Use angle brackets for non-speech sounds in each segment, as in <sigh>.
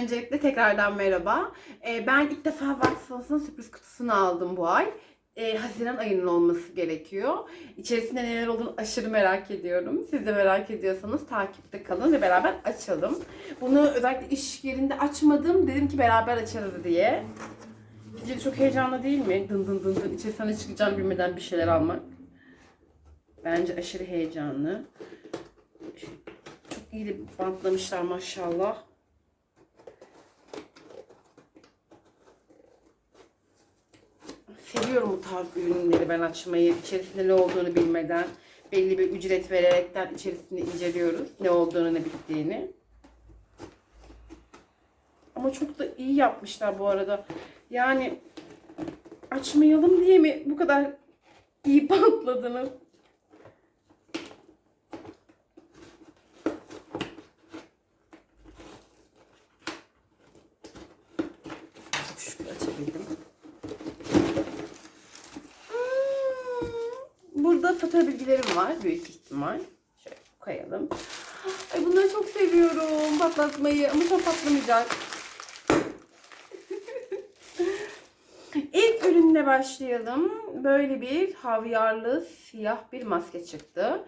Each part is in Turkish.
Öncelikle tekrardan merhaba. Ee, ben ilk defa Watsons'ın sürpriz kutusunu aldım bu ay. Ee, Haziran ayının olması gerekiyor. İçerisinde neler olduğunu aşırı merak ediyorum. Siz de merak ediyorsanız takipte kalın ve beraber açalım. Bunu özellikle iş yerinde açmadım. Dedim ki beraber açarız diye. Sizce çok heyecanlı değil mi? Dın dın dın dın içerisinden ne çıkacağını bilmeden bir şeyler almak. Bence aşırı heyecanlı. Çok iyi de bantlamışlar maşallah. Seviyorum bu tarz ürünleri ben açmayı. İçerisinde ne olduğunu bilmeden belli bir ücret vererekten içerisinde inceliyoruz. Ne olduğunu ne bittiğini. Ama çok da iyi yapmışlar bu arada. Yani açmayalım diye mi bu kadar iyi <laughs> bantladınız? Çok şükür açabildim. Hmm, Burada fatura bilgilerim var büyük ihtimal. Şöyle koyalım. Ay bunları çok seviyorum patlatmayı ama çok patlamayacak. <laughs> İlk ürünle başlayalım. Böyle bir havyarlı siyah bir maske çıktı.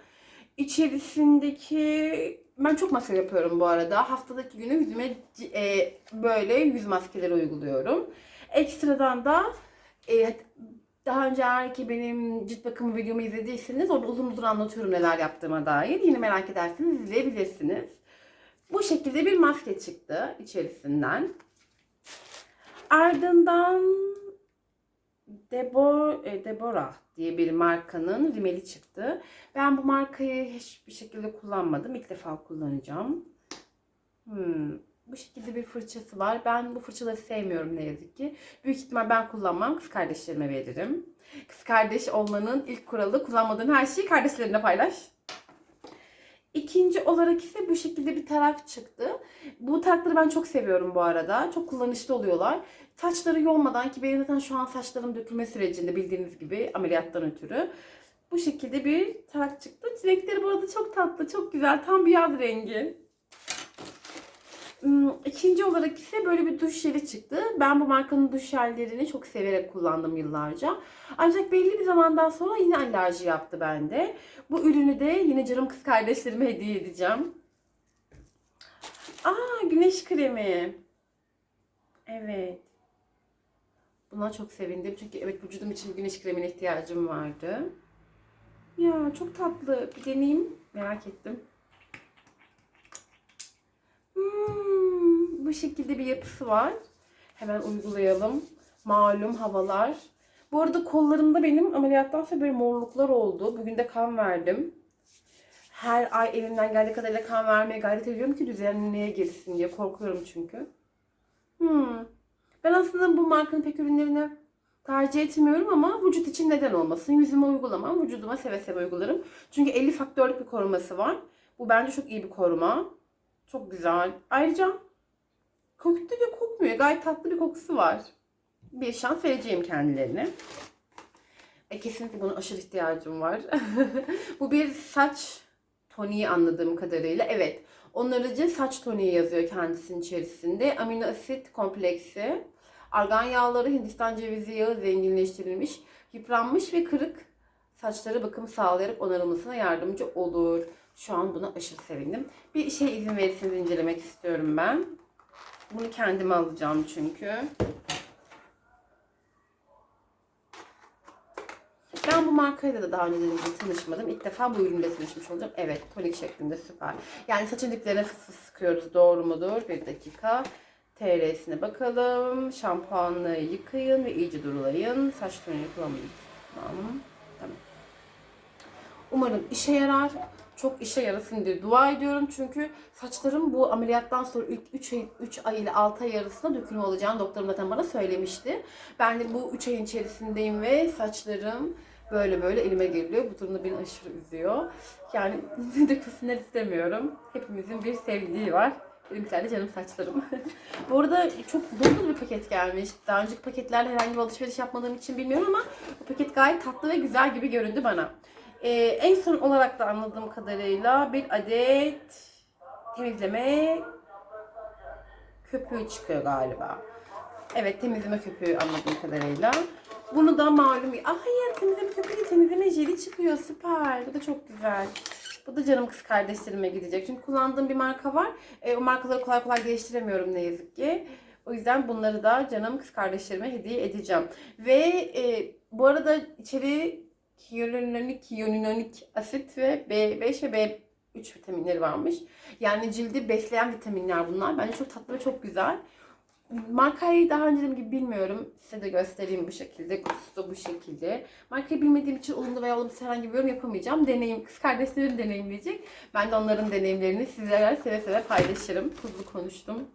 İçerisindeki ben çok maske yapıyorum bu arada. Haftadaki günü yüzüme e, böyle yüz maskeleri uyguluyorum. Ekstradan da e, daha önce eğer ki benim cilt bakımı videomu izlediyseniz orada uzun uzun anlatıyorum neler yaptığıma dair. Yine merak ederseniz izleyebilirsiniz. Bu şekilde bir maske çıktı içerisinden. Ardından Debor, e, Deborah diye bir markanın rimeli çıktı. Ben bu markayı hiçbir şekilde kullanmadım. İlk defa kullanacağım. Hmm, Bu şekilde bir fırçası var. Ben bu fırçaları sevmiyorum ne yazık ki. Büyük ihtimal ben kullanmam. Kız kardeşlerime veririm. Kız kardeş olmanın ilk kuralı kullanmadığın her şeyi kardeşlerine paylaş. İkinci olarak ise bu şekilde bir tarak çıktı. Bu tarakları ben çok seviyorum bu arada. Çok kullanışlı oluyorlar. Saçları yolmadan ki benim zaten şu an saçlarım dökülme sürecinde bildiğiniz gibi ameliyattan ötürü. Bu şekilde bir tarak çıktı. Renkleri bu arada çok tatlı, çok güzel. Tam bir yaz rengi. Hmm, İkinci olarak ise böyle bir duş jeli çıktı. Ben bu markanın duş jellerini çok severek kullandım yıllarca. Ancak belli bir zamandan sonra yine alerji yaptı bende. Bu ürünü de yine canım kız kardeşlerime hediye edeceğim. Aa güneş kremi. Evet. Buna çok sevindim. Çünkü evet vücudum için güneş kremine ihtiyacım vardı. Ya çok tatlı. Bir deneyeyim. Merak ettim. Hmm, bu şekilde bir yapısı var. Hemen uygulayalım. Malum havalar. Bu arada kollarımda benim ameliyattan sonra böyle morluklar oldu. Bugün de kan verdim. Her ay elimden geldiği kadarıyla kan vermeye gayret ediyorum ki düzenliğe girsin diye. Korkuyorum çünkü. Hmm. Ben aslında bu markanın pek ürünlerini tercih etmiyorum ama vücut için neden olmasın. Yüzüme uygulamam, vücuduma seve seve uygularım. Çünkü 50 faktörlük bir koruması var. Bu bence çok iyi bir koruma. Çok güzel. Ayrıca koktu da kokmuyor. Gayet tatlı bir kokusu var. Bir şans vereceğim kendilerine. E, kesinlikle buna aşırı ihtiyacım var. <laughs> Bu bir saç toniği anladığım kadarıyla. Evet. Onarıcı saç toniği yazıyor kendisinin içerisinde. Amino asit kompleksi. Argan yağları Hindistan cevizi yağı zenginleştirilmiş. Yıpranmış ve kırık saçları bakım sağlayarak onarılmasına yardımcı olur. Şu an buna aşırı sevindim. Bir şey izin verirseniz incelemek istiyorum ben. Bunu kendime alacağım çünkü. Ben bu markayla da daha önce tanışmadım. İlk defa bu ürünle tanışmış olacağım. Evet, tonik şeklinde süper. Yani saçın diplerine fıs fıs sıkıyoruz. Doğru mudur? Bir dakika. TR'sine bakalım. Şampuanla yıkayın ve iyice durulayın. Saç toniği kullanmayın. Tamam. Tamam. Umarım işe yarar. Çok işe yarasın diye dua ediyorum. Çünkü saçlarım bu ameliyattan sonra ilk 3 ay, 3 ay ile 6 ay arasında dökülme olacağını doktorum zaten bana söylemişti. Ben de bu 3 ayın içerisindeyim ve saçlarım böyle böyle elime geliyor. Bu durumda beni aşırı üzüyor. Yani <laughs> dökülsünler istemiyorum. Hepimizin bir sevdiği var. Benimkiler de canım saçlarım. <laughs> bu arada çok dolu bir paket gelmiş. Daha önceki paketlerle herhangi bir alışveriş yapmadığım için bilmiyorum ama bu paket gayet tatlı ve güzel gibi göründü bana. Ee, en son olarak da anladığım kadarıyla bir adet temizleme köpüğü çıkıyor galiba. Evet temizleme köpüğü anladığım kadarıyla. Bunu da malum... Ah hayır temizleme köpüğü temizleme jeli çıkıyor süper. Bu da çok güzel. Bu da canım kız kardeşlerime gidecek. Çünkü kullandığım bir marka var. E, o markaları kolay kolay değiştiremiyorum ne yazık ki. O yüzden bunları da canım kız kardeşlerime hediye edeceğim. Ve e, bu arada içeri hyaluronik, hyaluronik asit ve B5 ve B3 vitaminleri varmış. Yani cildi besleyen vitaminler bunlar. Bence çok tatlı ve çok güzel. Markayı daha önce dediğim gibi bilmiyorum. Size de göstereyim bu şekilde. Kutusu bu şekilde. Markayı bilmediğim için olumlu veya olumsuz herhangi bir yorum yapamayacağım. Deneyim, kız kardeşlerim deneyimleyecek. Ben de onların deneyimlerini sizlerle seve seve paylaşırım. Tuzlu konuştum.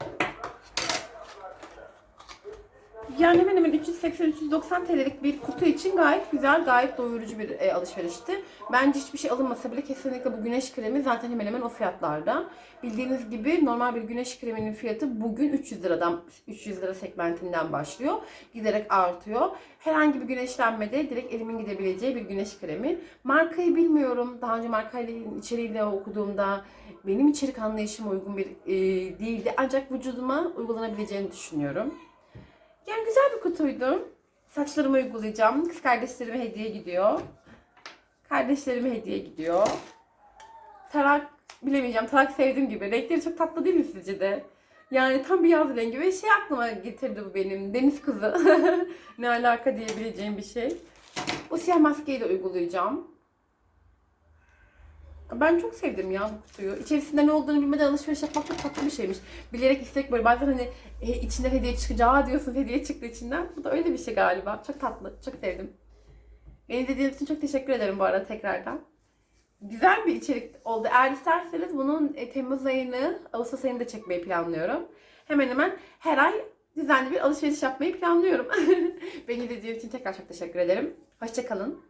Yani hemen hemen 380-390 TL'lik bir kutu için gayet güzel, gayet doyurucu bir e, alışverişti. Bence hiçbir şey alınmasa bile kesinlikle bu güneş kremi zaten hemen hemen o fiyatlarda. Bildiğiniz gibi normal bir güneş kreminin fiyatı bugün 300 liradan 300 lira segmentinden başlıyor. Giderek artıyor. Herhangi bir güneşlenmede direkt elimin gidebileceği bir güneş kremi. Markayı bilmiyorum. Daha önce markayla içeriğiyle okuduğumda benim içerik anlayışıma uygun bir e, değildi. Ancak vücuduma uygulanabileceğini düşünüyorum. Yani güzel bir kutuydu. Saçlarımı uygulayacağım. Kız kardeşlerime hediye gidiyor. Kardeşlerime hediye gidiyor. Tarak bilemeyeceğim. Tarak sevdiğim gibi. Renkleri çok tatlı değil mi sizce de? Yani tam bir yaz rengi ve şey aklıma getirdi bu benim. Deniz kızı. <laughs> ne alaka diyebileceğim bir şey. Bu siyah maskeyi de uygulayacağım. Ben çok sevdim ya bu kutuyu. İçerisinde ne olduğunu bilmeden alışveriş yapmak çok tatlı bir şeymiş. Bilerek istek böyle bazen hani e, içinden hediye çıkınca aa diyorsun hediye çıktı içinden. Bu da öyle bir şey galiba. Çok tatlı. Çok sevdim. Beni izlediğiniz için çok teşekkür ederim bu arada tekrardan. Güzel bir içerik oldu. Eğer isterseniz bunun e, Temmuz ayını, Ağustos ayını da çekmeyi planlıyorum. Hemen hemen her ay düzenli bir alışveriş yapmayı planlıyorum. <laughs> Beni izlediğiniz için tekrar çok teşekkür ederim. Hoşçakalın.